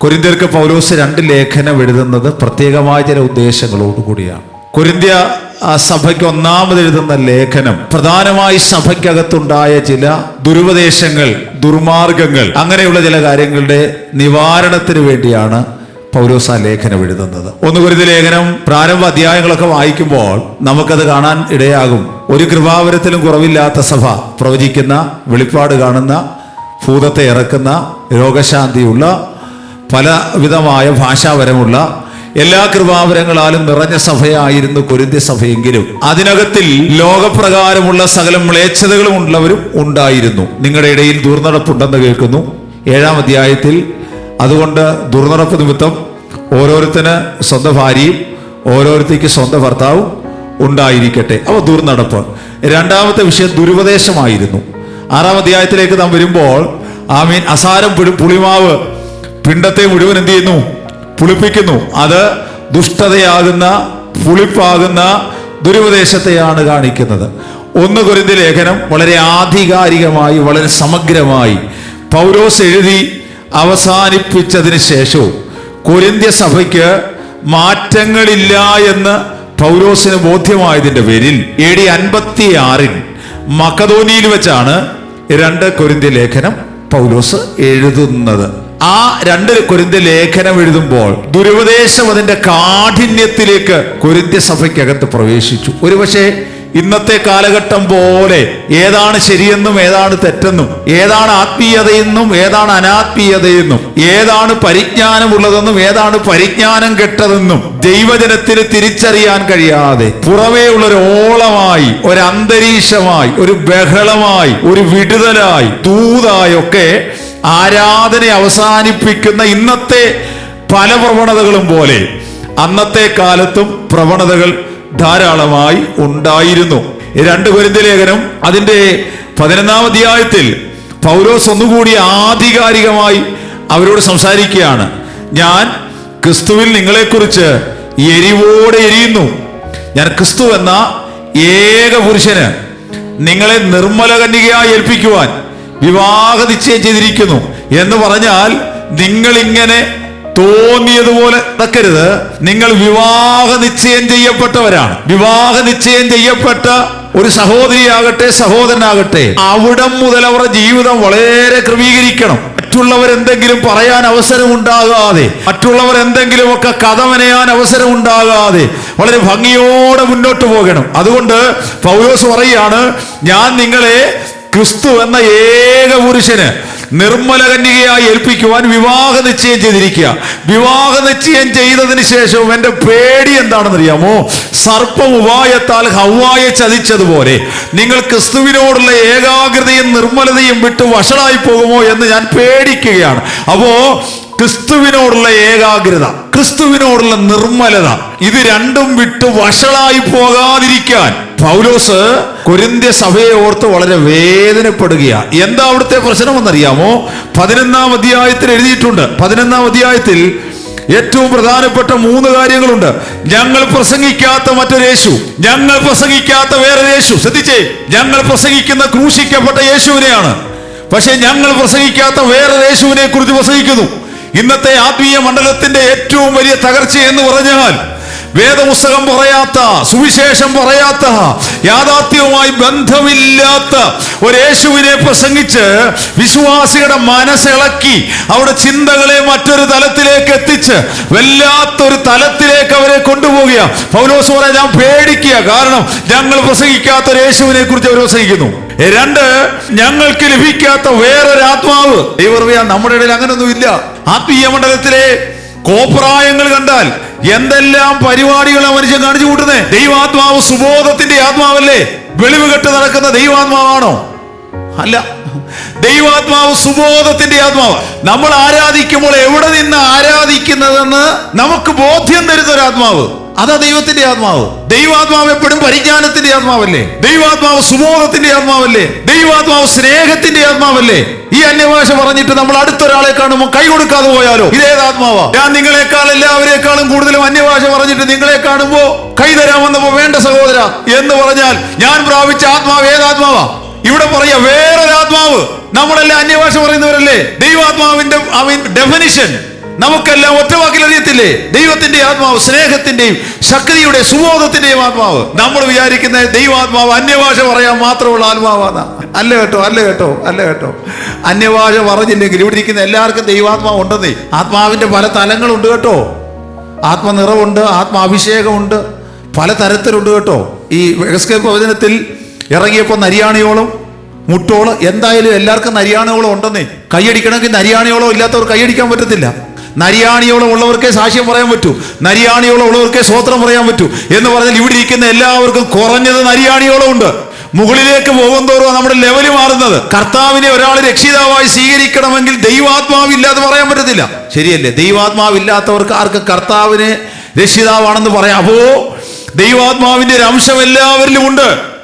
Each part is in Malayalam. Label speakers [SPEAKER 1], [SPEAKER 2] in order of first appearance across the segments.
[SPEAKER 1] കൊരിന്ത്യർക്ക് പൗലോസ് രണ്ട് ലേഖനം എഴുതുന്നത് പ്രത്യേകമായ ചില ഉദ്ദേശങ്ങളോടുകൂടിയാണ് കൊരിന്ത്യ സഭയ്ക്ക് ഒന്നാമത് എഴുതുന്ന ലേഖനം പ്രധാനമായി സഭയ്ക്കകത്തുണ്ടായ ചില ദുരുപദേശങ്ങൾ ദുർമാർഗങ്ങൾ അങ്ങനെയുള്ള ചില കാര്യങ്ങളുടെ നിവാരണത്തിന് വേണ്ടിയാണ് പൗലോസ് ആ ലേഖനം എഴുതുന്നത്. ഒന്ന് കുരുതി ലേഖനം പ്രാരംഭ അധ്യായങ്ങളൊക്കെ വായിക്കുമ്പോൾ നമുക്കത് കാണാൻ ഇടയാകും. ഒരു കൃപാവരത്തിലും കുറവില്ലാത്ത സഭ പ്രവചിക്കുന്ന വെളിപ്പാട് കാണുന്ന ഭൂതത്തെ ഇറക്കുന്ന രോഗശാന്തിയുള്ള പല വിധമായ ഭാഷാപരമുള്ള എല്ലാ കൃപാവരങ്ങളാലും നിറഞ്ഞ സഭയായിരുന്നു കൊരിന്ത്യ സഭയെങ്കിലും. അതിനകത്തിൽ ലോകപ്രകാരമുള്ള സകല മ്ലേച്ഛതകളും ഉള്ളവരും ഉണ്ടായിരുന്നു. നിങ്ങളുടെ ഇടയിൽ ദുർനടപ്പുണ്ടെന്ന് കേൾക്കുന്നു. ഏഴാം അധ്യായത്തിൽ അതുകൊണ്ട് ദുർനടപ്പ് നിമിത്തം ഓരോരുത്തന് സ്വന്തം ഭാര്യയും ഓരോരുത്തേക്ക് സ്വന്തം ഭർത്താവും ഉണ്ടായിരിക്കട്ടെ. അപ്പോൾ ദുർനടപ്പ്. രണ്ടാമത്തെ വിഷയം ദുരുപദേശമായിരുന്നു. ആറാം അധ്യായത്തിലേക്ക് നാം വരുമ്പോൾ ആമീൻ അസാരം പുളി- പുളിമാവ് പിണ്ടത്തെ മുഴുവൻ എന്ത് ചെയ്യുന്നു? പുളിപ്പിക്കുന്നു. അത് ദുഷ്ടതയാകുന്ന പുളിപ്പാകുന്ന ദുരുപദേശത്തെയാണ് കാണിക്കുന്നത്. ഒന്ന് കുരുതി ലേഖനം വളരെ ആധികാരികമായി വളരെ സമഗ്രമായി പൗരോസ് എഴുതി അവസാനിപ്പിച്ചതിന് ശേഷവും കൊരിന്ത്യ സഭയ്ക്ക് മാറ്റങ്ങളില്ല എന്ന് പൗരോസിന് ബോധ്യമായതിന്റെ പേരിൽ എ ഡി അൻപത്തി ആറിൽ മക്കതോനിയിൽ വെച്ചാണ് രണ്ട് കൊരിന്ത്യ ലേഖനം പൗലോസ് എഴുതുന്നത്. ആ രണ്ട് കൊരിന്ത്യ ലേഖനം എഴുതുമ്പോൾ ദുരുപദേശം അതിന്റെ കാഠിന്യത്തിലേക്ക് കൊരിന്ത്യ സഭയ്ക്കകത്ത് പ്രവേശിച്ചു. ഒരുപക്ഷെ ഇന്നത്തെ കാലഘട്ടം പോലെ ഏതാണ് ശരിയെന്നും ഏതാണ് തെറ്റെന്നും ഏതാണ് ആത്മീയതയെന്നും ഏതാണ് അനാത്മീയതയെന്നും ഏതാണ് പരിജ്ഞാനമുള്ളതെന്നും ഏതാണ് പരിജ്ഞാനം കെട്ടതെന്നും ദൈവജനത്തിന് തിരിച്ചറിയാൻ കഴിയാതെ പുറമേ ഉള്ള ഒരു ഓളമായി ഒരു ഒരു ബഹളമായി ഒരു വിടുതലായി ദൂതായൊക്കെ ആരാധന അവസാനിപ്പിക്കുന്ന ഇന്നത്തെ പല പ്രവണതകളും പോലെ അന്നത്തെ കാലത്തും പ്രവണതകൾ ധാരാളമായി ഉണ്ടായിരുന്നു. രണ്ട് കുരിന്ത ലേഖനം അതിന്റെ പതിനൊന്നാം അധ്യായത്തിൽ പൗലോസ് ഒന്നുകൂടി ആധികാരികമായി അവരോട് സംസാരിക്കുകയാണ്. ഞാൻ ക്രിസ്തുവിൽ നിങ്ങളെക്കുറിച്ച് എരിവോടെ എരിയുന്നു. ഞാൻ ക്രിസ്തു എന്ന ഏക പുരുഷന് നിങ്ങളെ നിർമ്മല കന്യകയായി ഏൽപ്പിക്കുവാൻ വിവാഹ നിശ്ചയം ചെയ്തിരിക്കുന്നു എന്ന് പറഞ്ഞാൽ നിങ്ങൾ ഇങ്ങനെ തോന്നിയതുപോലെ തക്കരുത് നിങ്ങൾ വിവാഹ നിശ്ചയം ചെയ്യപ്പെട്ടവരാണ്. വിവാഹ നിശ്ചയം ചെയ്യപ്പെട്ട ഒരു സഹോദരിയാകട്ടെ സഹോദരനാകട്ടെ അവിടം മുതൽ അവരുടെ ജീവിതം വളരെ ക്രമീകരിക്കണം. മറ്റുള്ളവർ എന്തെങ്കിലും പറയാൻ അവസരം ഉണ്ടാകാതെ മറ്റുള്ളവർ എന്തെങ്കിലുമൊക്കെ കഥ കഥമനയാൻ അവസരം ഉണ്ടാകാതെ വളരെ ഭംഗിയോടെ മുന്നോട്ട് പോകണം. അതുകൊണ്ട് പൗലോസ് പറയാണ് ഞാൻ നിങ്ങളെ ക്രിസ്തു എന്ന ഏക പുരുഷന് നിർമ്മല കന്യകയായി ഏൽപ്പിക്കുവാൻ വിവാഹ നിശ്ചയം ചെയ്തിരിക്കുക. വിവാഹ നിശ്ചയം ചെയ്തതിന് ശേഷവും എന്റെ പേടി എന്താണെന്ന് അറിയാമോ സർപ്പം ഉപായത്താൽ ഹവായെ ചതിച്ചതുപോലെ നിങ്ങൾ ക്രിസ്തുവിനോടുള്ള ഏകാഗ്രതയും നിർമ്മലതയും വിട്ട് വഷളായി പോകുമോ എന്ന് ഞാൻ പേടിക്കുകയാണ്. അപ്പോ ക്രിസ്തുവിനോടുള്ള ഏകാഗ്രത ക്രിസ്തുവിനോടുള്ള നിർമ്മലത ഇത് രണ്ടും വിട്ട് വഷളായി പോകാതിരിക്കാൻ. പൗലോസ് കൊരിന്ത്യ സഭയെ ഓർത്ത് വളരെ വേദനപ്പെടുകയാണ് എന്താ അവിടുത്തെ പ്രശ്നമെന്നറിയാമോ? പതിനൊന്നാം അധ്യായത്തിൽ എഴുതിയിട്ടുണ്ട്. പതിനൊന്നാം അധ്യായത്തിൽ ഏറ്റവും പ്രധാനപ്പെട്ട മൂന്ന് കാര്യങ്ങളുണ്ട്. ഞങ്ങൾ പ്രസംഗിക്കാത്ത മറ്റൊരു യേശു ഞങ്ങൾ പ്രസംഗിക്കാത്ത വേറെ യേശു. ശ്രദ്ധിച്ചേ ഞങ്ങൾ പ്രസംഗിക്കുന്ന ക്രൂശിക്കപ്പെട്ട യേശുവിനെയാണ്. പക്ഷെ ഞങ്ങൾ പ്രസംഗിക്കാത്ത വേറെ യേശുവിനെ കുറിച്ച് പ്രസംഗിക്കുന്നു. ഇന്നത്തെ ആത്മീയ മണ്ഡലത്തിന്റെ ഏറ്റവും വലിയ തകർച്ച എന്ന് പറഞ്ഞാൽ വേദപുസ്തകം പറയാത്ത സുവിശേഷം പറയാത്ത യാഥാർത്ഥ്യവുമായി ബന്ധമില്ലാത്ത ഒരു യേശുവിനെ പ്രസംഗിച്ച് വിശ്വാസിയുടെ മനസ്സിളക്കി അവരുടെ ചിന്തകളെ മറ്റൊരു തലത്തിലേക്ക് എത്തിച്ച് വല്ലാത്തൊരു തലത്തിലേക്ക് അവരെ കൊണ്ടുപോവുക പൗലോസ് പറയാൻ ഞാൻ പേടിക്കുക. കാരണം ഞങ്ങൾ പ്രസംഗിക്കാത്ത ഒരു യേശുവിനെ കുറിച്ച് അവർ പ്രസംഗിക്കുന്നു. രണ്ട് ഞങ്ങൾക്ക് ലഭിക്കാത്ത വേറൊരു ആത്മാവ് ദൈവറിയ നമ്മുടെ ഇടയിൽ അങ്ങനൊന്നും ഇല്ല. ആത്മീയ മണ്ഡലത്തിലെ കോപ്രായങ്ങൾ കണ്ടാൽ എന്തെല്ലാം പരിപാടികൾ മനുഷ്യൻ കാണിച്ചു കൂട്ടുന്നത് ദൈവാത്മാവ് സുബോധത്തിന്റെ ആത്മാവല്ലേ? വെളിവ് കെട്ട് നടക്കുന്ന ദൈവാത്മാവാണോ? അല്ല. ദൈവാത്മാവ് സുബോധത്തിന്റെ ആത്മാവ്. നമ്മൾ ആരാധിക്കുമ്പോൾ എവിടെ നിന്ന് ആരാധിക്കുന്നതെന്ന് നമുക്ക് ബോധ്യം തരുന്ന ഒരു ആത്മാവ്. അതാ ദൈവത്തിന്റെ ആത്മാവ്. ദൈവാത്മാവ് എപ്പോഴും പരിജ്ഞാനത്തിന്റെ ആത്മാവല്ലേ? ദൈവാത്മാവ് സുബോധത്തിന്റെ ആത്മാവല്ലേ? ദൈവാത്മാവ് സ്നേഹത്തിന്റെ ആത്മാവല്ലേ? ഈ അന്യഭാഷ പറഞ്ഞിട്ട് നമ്മൾ അടുത്തൊരാളെ കാണുമ്പോൾ കൈ കൊടുക്കാതെ പോയാലോ? ഇതേത് ആത്മാവാ? ഞാൻ നിങ്ങളെക്കാൾ എല്ലാവരെക്കാളും കൂടുതലും അന്യഭാഷ പറഞ്ഞിട്ട് നിങ്ങളെ കാണുമ്പോ കൈ തരാമെന്നപ്പോ വേണ്ട സഹോദര എന്ന് പറഞ്ഞാൽ ഞാൻ പ്രാപിച്ച ആത്മാവ് ഏതാത്മാവാ? ഇവിടെ പറയാ വേറൊരാത്മാവ്. നമ്മളെല്ലാം അന്യഭാഷ പറയുന്നവരല്ലേ? ദൈവാത്മാവിന്റെ ഡെഫിനിഷൻ നമുക്കെല്ലാം ഒറ്റ വാക്കിൽ അറിയത്തില്ലേ? ദൈവത്തിന്റെ ആത്മാവ് സ്നേഹത്തിന്റെയും ശക്തിയുടെ സുബോധത്തിന്റെയും ആത്മാവ്. നമ്മൾ വിചാരിക്കുന്ന ദൈവാത്മാവ് അന്യഭാഷ പറയാൻ മാത്രമുള്ള ആത്മാവാണ് അല്ല കേട്ടോ അല്ല കേട്ടോ അല്ല കേട്ടോ. അന്യഭാഷ പറഞ്ഞില്ലെങ്കിൽ ഇവിടെ ഇരിക്കുന്ന എല്ലാവർക്കും ദൈവാത്മാവ് ഉണ്ടെന്നേ. ആത്മാവിന്റെ പല തലങ്ങളുണ്ട് കേട്ടോ. ആത്മനിറവുണ്ട് ആത്മാഭിഷേകമുണ്ട് പല തരത്തിലുണ്ട് കേട്ടോ. ഈ എസ്കേ പ്രവചനത്തിൽ ഇറങ്ങിയപ്പോൾ നരിയാണിയോളം മുട്ടോളം എന്തായാലും എല്ലാവർക്കും നരിയാണിയോളം ഉണ്ടെന്നേ. കൈയടിക്കണമെങ്കിൽ നരിയാണിയോളം ഇല്ലാത്തവർ കൈയടിക്കാൻ പറ്റത്തില്ല. നരിയാണിയോളം ഉള്ളവർക്കേ സാക്ഷ്യം പറയാൻ പറ്റൂ. നരിയാണിയോളം ഉള്ളവർക്കേ സ്വോത്രം പറയാൻ പറ്റൂ. എന്ന് പറഞ്ഞാൽ ഇവിടെ ഇരിക്കുന്ന എല്ലാവർക്കും കുറഞ്ഞത് നരിയാണിയോളം ഉണ്ട്. മുകളിലേക്ക് പോകും തോറും നമ്മുടെ ലെവൽ മാറുന്നത്. കർത്താവിനെ ഒരാൾ രക്ഷിതാവായി സ്വീകരിക്കണമെങ്കിൽ ദൈവാത്മാവില്ലാതെ പറയാൻ പറ്റത്തില്ല. ശരിയല്ലേ? ദൈവാത്മാവില്ലാത്തവർക്ക് ആർക്ക് കർത്താവിനെ രക്ഷിതാവാണെന്ന് പറയാം? അപ്പോ ദൈവാത്മാവിന്റെ ഒരു അംശം എല്ലാവരിലും ഉണ്ട്.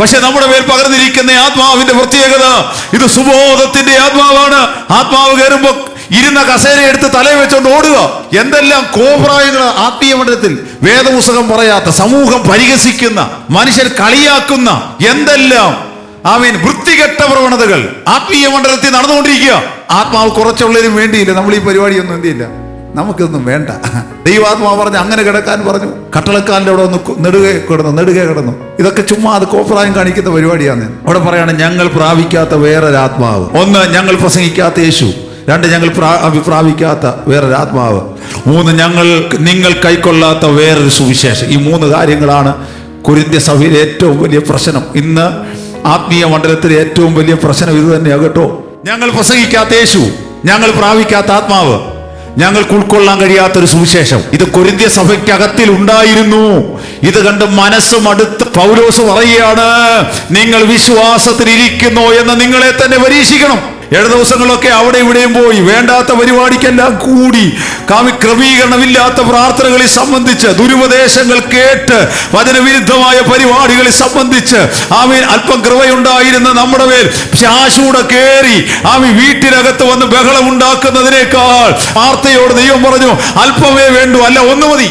[SPEAKER 1] പക്ഷെ നമ്മുടെ മേൽ പകർന്നിരിക്കുന്ന ആത്മാവിന്റെ പ്രത്യേകത ഇത് സുബോധത്തിന്റെ ആത്മാവാണ്. ആത്മാവ് കയറുമ്പോ ഇരുന്ന കസേര എടുത്ത് തലയിൽ വെച്ചോണ്ട് ഓടുക. എന്തെല്ലാം കോപ്രായങ്ങൾ ആത്മീയ മണ്ഡലത്തിൽ വേദപുസ്തകം പറയാത്ത സമൂഹം പരിഹസിക്കുന്ന മനുഷ്യർ കളിയാക്കുന്ന എന്തെല്ലാം ആമീൻ വൃത്തികെട്ട പ്രവണതകൾ ആത്മീയ മണ്ഡലത്തിൽ നടന്നുകൊണ്ടിരിക്കുക. ആത്മാവ് കുറച്ചുള്ളതിനും വേണ്ടിയില്ല. നമ്മൾ ഈ പരിപാടിയൊന്നും എന്തിയില്ല നമുക്കിതൊന്നും വേണ്ട. ദൈവാത്മാവ് പറഞ്ഞ് അങ്ങനെ കിടക്കാൻ പറഞ്ഞു. കട്ടളക്കാലിന്റെ അവിടെ ഒന്ന് നെടുകെ കിടന്നു നെടുകെ കിടന്നു. ഇതൊക്കെ ചുമ്മാ അത് കോപ്രായം കാണിക്കുന്ന പരിപാടിയാണ് അവിടെ പറയാണ് ഞങ്ങൾ പ്രാപിക്കാത്ത വേറൊരാത്മാവ്. ഒന്ന് ഞങ്ങൾ പ്രസംഗിക്കാത്ത യേശു. രണ്ട് ഞങ്ങൾ അഭിപ്രാപിക്കാത്ത പ്രാപിക്കാത്ത വേറൊരു ആത്മാവ്. മൂന്ന് ഞങ്ങൾ നിങ്ങൾ കൈക്കൊള്ളാത്ത വേറൊരു സുവിശേഷം. ഈ മൂന്ന് കാര്യങ്ങളാണ് കുരിന്ത്യ സഭയിലെ ഏറ്റവും വലിയ പ്രശ്നം. ഇന്ന് ആത്മീയ മണ്ഡലത്തിലെ ഏറ്റവും വലിയ പ്രശ്നം ഇത് തന്നെയാണ് കേട്ടോ. ഞങ്ങൾ പ്രസംഗിക്കാത്ത യേശു ഞങ്ങൾ പ്രാപിക്കാത്ത ആത്മാവ് ഞങ്ങൾക്ക് ഉൾക്കൊള്ളാൻ കഴിയാത്തൊരു സുവിശേഷം. ഇത് കൊരിന്ത്യ സഭയ്ക്കകത്തിൽ ഉണ്ടായിരുന്നു. ഇത് കണ്ട് മനസ്സും അടുത്ത് പൗലോസ് പറയുകയാണ് നിങ്ങൾ വിശ്വാസത്തിൽ ഇരിക്കുന്നു എന്ന് നിങ്ങളെ തന്നെ പരീക്ഷിക്കണം. ഏഴ് ദിവസങ്ങളൊക്കെ അവിടെ ഇവിടെയും പോയി. വേണ്ടാത്ത പരിപാടിക്കെല്ലാം കൂടി. കാമി ക്രമീകരണമില്ലാത്ത പ്രാർത്ഥനകളെ സംബന്ധിച്ച് ദുരുപദേശങ്ങൾ കേട്ട് വചനവിരുദ്ധമായ പരിപാടികളെ സംബന്ധിച്ച് ആമീൻ അല്പം കൃപയുണ്ടായിരുന്ന നമ്മുടെ മേൽ ശാശൂടെ കയറി ആമി വീട്ടിനകത്ത് വന്ന് ബഹളം ഉണ്ടാക്കുന്നതിനേക്കാൾ വാർത്തയോട് ദൈവം പറഞ്ഞു അല്പമേ വേണ്ടു അല്ല ഒന്ന് മതി.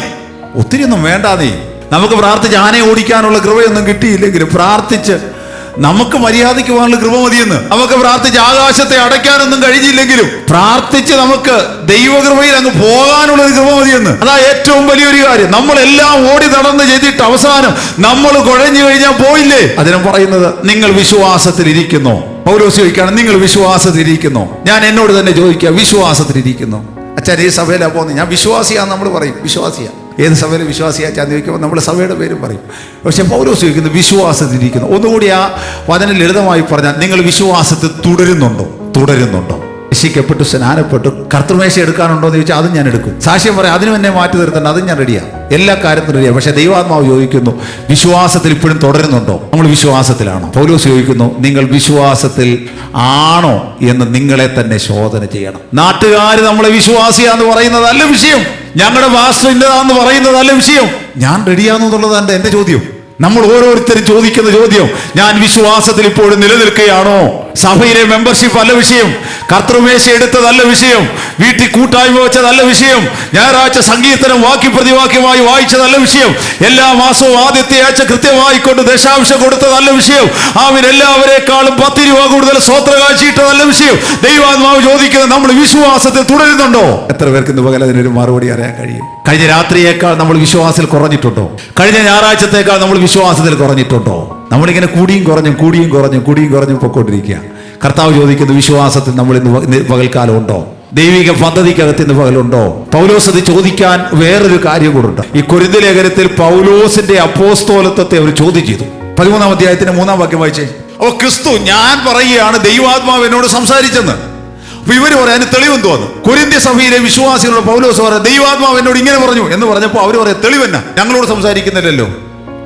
[SPEAKER 1] ഒത്തിരി ഒന്നും വേണ്ട നീ. നമുക്ക് പ്രാർത്ഥിച്ച് ആനയെ ഓടിക്കാനുള്ള കൃപയൊന്നും കിട്ടിയില്ലെങ്കിലും പ്രാർത്ഥിച്ച് നമുക്ക് മര്യാദയ്ക്ക് പോകാനുള്ള കൃപ മതിയെന്ന്. നമുക്ക് പ്രാർത്ഥിച്ച് ആകാശത്തെ അടയ്ക്കാനൊന്നും കഴിഞ്ഞില്ലെങ്കിലും പ്രാർത്ഥിച്ച് നമുക്ക് ദൈവകൃപയിൽ അങ്ങ് പോകാനുള്ള ഒരു കൃപ മതിയെന്ന്. അതാ ഏറ്റവും വലിയൊരു കാര്യം. നമ്മളെല്ലാം ഓടി നടന്ന് ചെയ്തിട്ട് അവസാനം നമ്മൾ കുഴഞ്ഞു കഴിഞ്ഞാൽ പോയില്ലേ? അതിനും പറയുന്നത് നിങ്ങൾ വിശ്വാസത്തിൽ ഇരിക്കുന്നു പൗലോസ് ചോദിക്കുകയാണ് നിങ്ങൾ വിശ്വാസത്തിൽ ഇരിക്കുന്നു ഞാൻ എന്നോട് തന്നെ ചോദിക്കുക വിശ്വാസത്തിൽ ഇരിക്കുന്നു അച്ഛൻ ഈ സഭയിലാണ് പോകുന്നത്. ഞാൻ വിശ്വാസിയാന്ന് നമ്മൾ പറയും. വിശ്വാസിയാ. ഏത് സഭയിൽ വിശ്വാസിയാച്ചാന്ന് ചോദിക്കുമ്പോൾ നമ്മുടെ സഭയുടെ പേരും പറയും. പക്ഷെ പൗലോസ് ചോദിക്കുന്നത് വിശ്വാസത്തിരിക്കുന്നു ഒന്നുകൂടി ആ വചന ലളിതമായി പറഞ്ഞാൽ നിങ്ങൾ വിശ്വാസത്തിൽ തുടരുന്നുണ്ടോ? തുടരുന്നുണ്ടോ? രക്ഷിക്കപ്പെട്ടു സ്നാനപ്പെട്ടു കർത്തൃമേശ എടുക്കാനുണ്ടോ എന്ന് ചോദിച്ചാൽ അതും ഞാൻ എടുക്കും. സാക്ഷ്യം പറയാം അതിനും എന്നെ മാറ്റി നിർത്തേണ്ട അതും ഞാൻ റെഡിയാണ് എല്ലാ കാര്യത്തിനും റെഡിയാണ് പക്ഷെ ദൈവാത്മാവ് ചോദിക്കുന്നു വിശ്വാസത്തിൽ ഇപ്പോഴും തുടരുന്നുണ്ടോ? നമ്മൾ വിശ്വാസത്തിലാണോ? പൗലോസ് ചോദിക്കുന്നു നിങ്ങൾ വിശ്വാസത്തിൽ ആണോ എന്ന് നിങ്ങളെ തന്നെ ശോധന ചെയ്യണം. നാട്ടുകാർ നമ്മളെ വിശ്വാസിയാന്ന് പറയുന്നതല്ല വിഷയം. ഞങ്ങളുടെ വാസ്തു ഇന്നതാന്ന് പറയുന്നതല്ല വിഷയം. ഞാൻ റെഡിയാണെന്നുള്ളതാണ് എന്റെ ചോദ്യം. നമ്മൾ ഓരോരുത്തരും ചോദിക്കുന്ന ചോദ്യം ഞാൻ വിശ്വാസത്തിൽ ഇപ്പോഴും നിലനിൽക്കുകയാണോ? സഭയിലെ മെമ്പർഷിപ്പ് അല്ല വിഷയം. കർത്തൃമേശ എടുത്തതല്ല വിഷയം. വീട്ടിൽ കൂട്ടായ്മ വെച്ചതല്ല വിഷയം. ഞായറാഴ്ച സങ്കീർത്തനം വാക്യ പ്രതിവാക്യമായി വായിച്ചതല്ല വിഷയം. എല്ലാ മാസവും ആദ്യത്തെ ആഴ്ച കൃത്യമായി കൊണ്ട് ദശാംശം കൊടുത്തതല്ല വിഷയം. ആവിൻ എല്ലാവരെക്കാളും പത്ത് രൂപ കൂടുതൽ സ്വത്ര കാഴ്ചയിട്ടതല്ല വിഷയം. ദൈവാത്മാവ് ചോദിക്കുന്നത് നമ്മൾ വിശ്വാസത്തിൽ തുടരുന്നുണ്ടോ? എത്ര പേർക്ക് ഇന്ന് പകൽ അതിനൊരു മറുപടി അറിയാൻ കഴിയും? കഴിഞ്ഞ രാത്രിയേക്കാൾ നമ്മൾ വിശ്വാസത്തിൽ കുറഞ്ഞിട്ടുണ്ടോ? കഴിഞ്ഞ ഞായറാഴ്ചത്തേക്കാൾ നമ്മൾ വിശ്വാസത്തിൽ കുറഞ്ഞിട്ടുണ്ടോ? നമ്മളിങ്ങനെ കൂടിയും കുറഞ്ഞും കൂടിയും കുറഞ്ഞും കൂടിയും കുറഞ്ഞും പൊക്കോണ്ടിരിക്കുക. കർത്താവ് ചോദിക്കുന്ന വിശ്വാസത്തിൽ നമ്മൾ ഇന്ന് പകൽക്കാലം ഉണ്ടോ? ദൈവിക പദ്ധതിക്കകത്ത് ഇന്ന് പകലുണ്ടോ? പൗലോസ് അത് ചോദിക്കാൻ വേറൊരു കാര്യം കൂടുണ്ട് ഈ കുരുതി ലേഖനത്തിൽ പൗലോസിന്റെ അപ്പോസ്തോലത്വത്തെ അവർ ചോദ്യം ചെയ്തു. പതിമൂന്നാം അധ്യായത്തിന്റെ മൂന്നാം വാക്യം വായിച്ചേ. ഓ ക്രിസ്തു ഞാൻ പറയുകയാണ് ദൈവാത്മാവ് എന്നോട് സംസാരിച്ചെന്ന്. അപ്പൊ ഇവർ പറയാൻ തെളിവെന്ന് തോന്നുന്നു കുരിന്ത്യ സഭയിലെ വിശ്വാസികളോട് പൗലോസ് പറയാം ദൈവാത്മാവ് എന്നോട് ഇങ്ങനെ പറഞ്ഞു എന്ന് പറഞ്ഞപ്പോൾ അവർ പറയാം തെളിവെന്ന. ഞങ്ങളോട് സംസാരിക്കുന്നില്ലല്ലോ.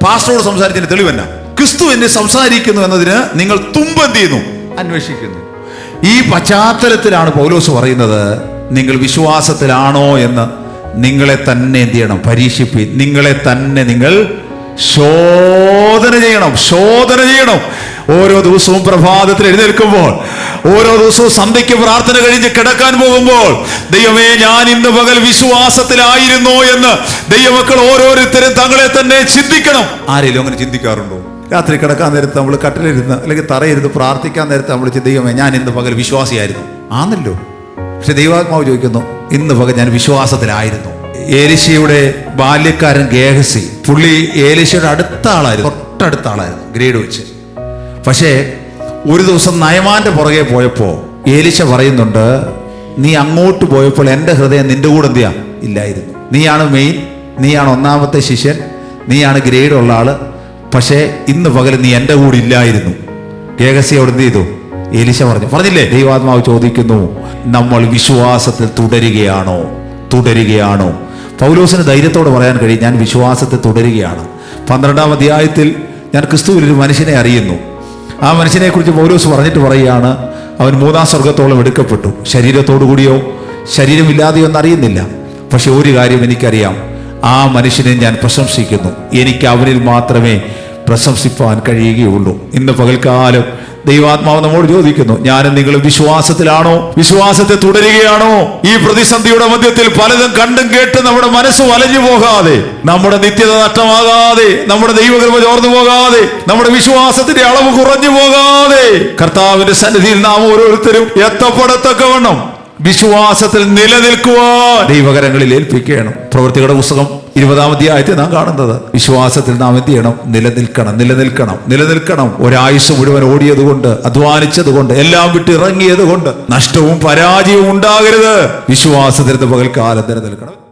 [SPEAKER 1] പാസ്റ്ററോട് സംസാരിച്ചതിന് തെളിവെന്ന. ക്രിസ്തു എന്നെ സംസാരിക്കുന്നു എന്നതിന് നിങ്ങൾ തുമ്പെന്ത് ചെയ്യുന്നു അന്വേഷിക്കുന്നു. ഈ പശ്ചാത്തലത്തിലാണ് പൗലോസ് പറയുന്നത് നിങ്ങൾ വിശ്വാസത്തിലാണോ എന്ന് നിങ്ങളെ തന്നെ എന്ത് ചെയ്യണം? പരീക്ഷിപ്പി. നിങ്ങളെ തന്നെ നിങ്ങൾ ശോധന ചെയ്യണം. ശോധന ചെയ്യണം. ഓരോ ദിവസവും പ്രഭാതത്തിൽ എഴുന്നേൽക്കുമ്പോൾ ഓരോ ദിവസവും സന്ധ്യയ്ക്ക് പ്രാർത്ഥന കഴിഞ്ഞ് കിടക്കാൻ പോകുമ്പോൾ ദൈവമേ ഞാൻ ഇന്ന് പകൽ വിശ്വാസത്തിലായിരുന്നോ എന്ന് ദൈവമക്കൾ ഓരോരുത്തരും തങ്ങളെ തന്നെ ചിന്തിക്കണം. ആരെങ്കിലും അങ്ങനെ ചിന്തിക്കാറുണ്ടോ? രാത്രി കിടക്കാൻ നേരത്ത് നമ്മൾ കട്ടിലിരുന്ന് അല്ലെങ്കിൽ തറയിരുന്ന് പ്രാർത്ഥിക്കാൻ നേരത്ത് നമ്മൾ ദൈവമേ ഞാൻ ഇന്ന് പകൽ വിശ്വാസിയായിരുന്നു. ആന്നല്ലോ. പക്ഷെ ദൈവാത്മാവ് ചോദിക്കുന്നു ഇന്ന് പകൽ ഞാൻ വിശ്വാസത്തിലായിരുന്നു. ഏലിശയുടെ ബാല്യക്കാരൻ ഗേഹസി പുള്ളി ഏലിശയുടെ അടുത്ത ആളായിരുന്നു തൊട്ടടുത്ത ആളായിരുന്നു ഗ്രേഡ് വെച്ച്. പക്ഷേ ഒരു ദിവസം നയമാന്റെ പുറകെ പോയപ്പോൾ ഏലിശ പറയുന്നുണ്ട് നീ അങ്ങോട്ട് പോയപ്പോൾ എന്റെ ഹൃദയം നിന്റെ കൂടെ എന്തിയാ ഇല്ലായിരുന്നു. നീയാണ് മെയിൻ നീയാണ് ഒന്നാമത്തെ ശിഷ്യൻ നീയാണ് ഗ്രേഡുള്ള ആൾ പക്ഷേ ഇന്ന് പകൽ നീ എന്റെ കൂടെ ഇല്ലായിരുന്നു. രഹസ്യോട് എന്ത് ചെയ്തു? ഏലിശ പറഞ്ഞു പറഞ്ഞില്ലേ? ദൈവാത്മാവ് ചോദിക്കുന്നു നമ്മൾ വിശ്വാസത്തിൽ തുടരുകയാണോ? തുടരുകയാണോ? പൗലോസിന് ധൈര്യത്തോട് പറയാൻ കഴിയും ഞാൻ വിശ്വാസത്തിൽ തുടരുകയാണ്. പന്ത്രണ്ടാം അധ്യായത്തിൽ ഞാൻ ക്രിസ്തുവിൽ ഒരു മനുഷ്യനെ അറിയുന്നു. ആ മനുഷ്യനെക്കുറിച്ച് പൗലോസ് പറഞ്ഞിട്ട് പറയുകയാണ് അവൻ മൂന്നാം സ്വർഗത്തോളം എടുക്കപ്പെട്ടു. ശരീരത്തോടു കൂടിയോ? ശരീരമില്ലാതെയോ എന്നറിയുന്നില്ല പക്ഷെ ഒരു കാര്യം എനിക്കറിയാം. ആ മനുഷ്യനെ ഞാൻ പ്രശംസിക്കുന്നു. എനിക്ക് അവനിൽ മാത്രമേ പ്രശംസിപ്പാൻ കഴിയുകയുള്ളൂ. ഇന്ന് പകൽക്കാലം ദൈവാത്മാവ് നമ്മോട് ചോദിക്കുന്നു ഞാനും നിങ്ങൾ വിശ്വാസത്തിലാണോ? വിശ്വാസത്തെ തുടരുകയാണോ? ഈ പ്രതിസന്ധിയുടെ മധ്യത്തിൽ പലതും കണ്ടും കേട്ട് നമ്മുടെ മനസ്സ് വലഞ്ഞു പോകാതെ നമ്മുടെ നിത്യത നഷ്ടമാകാതെ നമ്മുടെ ദൈവകൃപ ചോർന്നു പോകാതെ നമ്മുടെ വിശ്വാസത്തിന്റെ അളവ് കുറഞ്ഞു പോകാതെ കർത്താവിന്റെ സന്നിധിയിൽ നാം ഓരോരുത്തരും എത്തപ്പെടത്തക്കവണ്ണം വിശ്വാസത്തിൽ നിലനിൽക്കുവാൻ ദൈവകരങ്ങളിൽ ഏൽപ്പിക്കണം പ്രവൃത്തികളുടെ പുസ്തകം ഇരുപതാം അധ്യായത്തിൽ നാം കാണുന്നത്. വിശ്വാസത്തിൽ നാം എന്ത് ചെയ്യണം? നിലനിൽക്കണം നിലനിൽക്കണം നിലനിൽക്കണം. ഒരായുസ് മുഴുവൻ ഓടിയത് കൊണ്ട് അധ്വാനിച്ചത് കൊണ്ട് എല്ലാം വിട്ടിറങ്ങിയത് കൊണ്ട് നഷ്ടവും പരാജയവും ഉണ്ടാകരുത്. വിശ്വാസത്തിന് പകൽക്കാലം നിലനിൽക്കണം.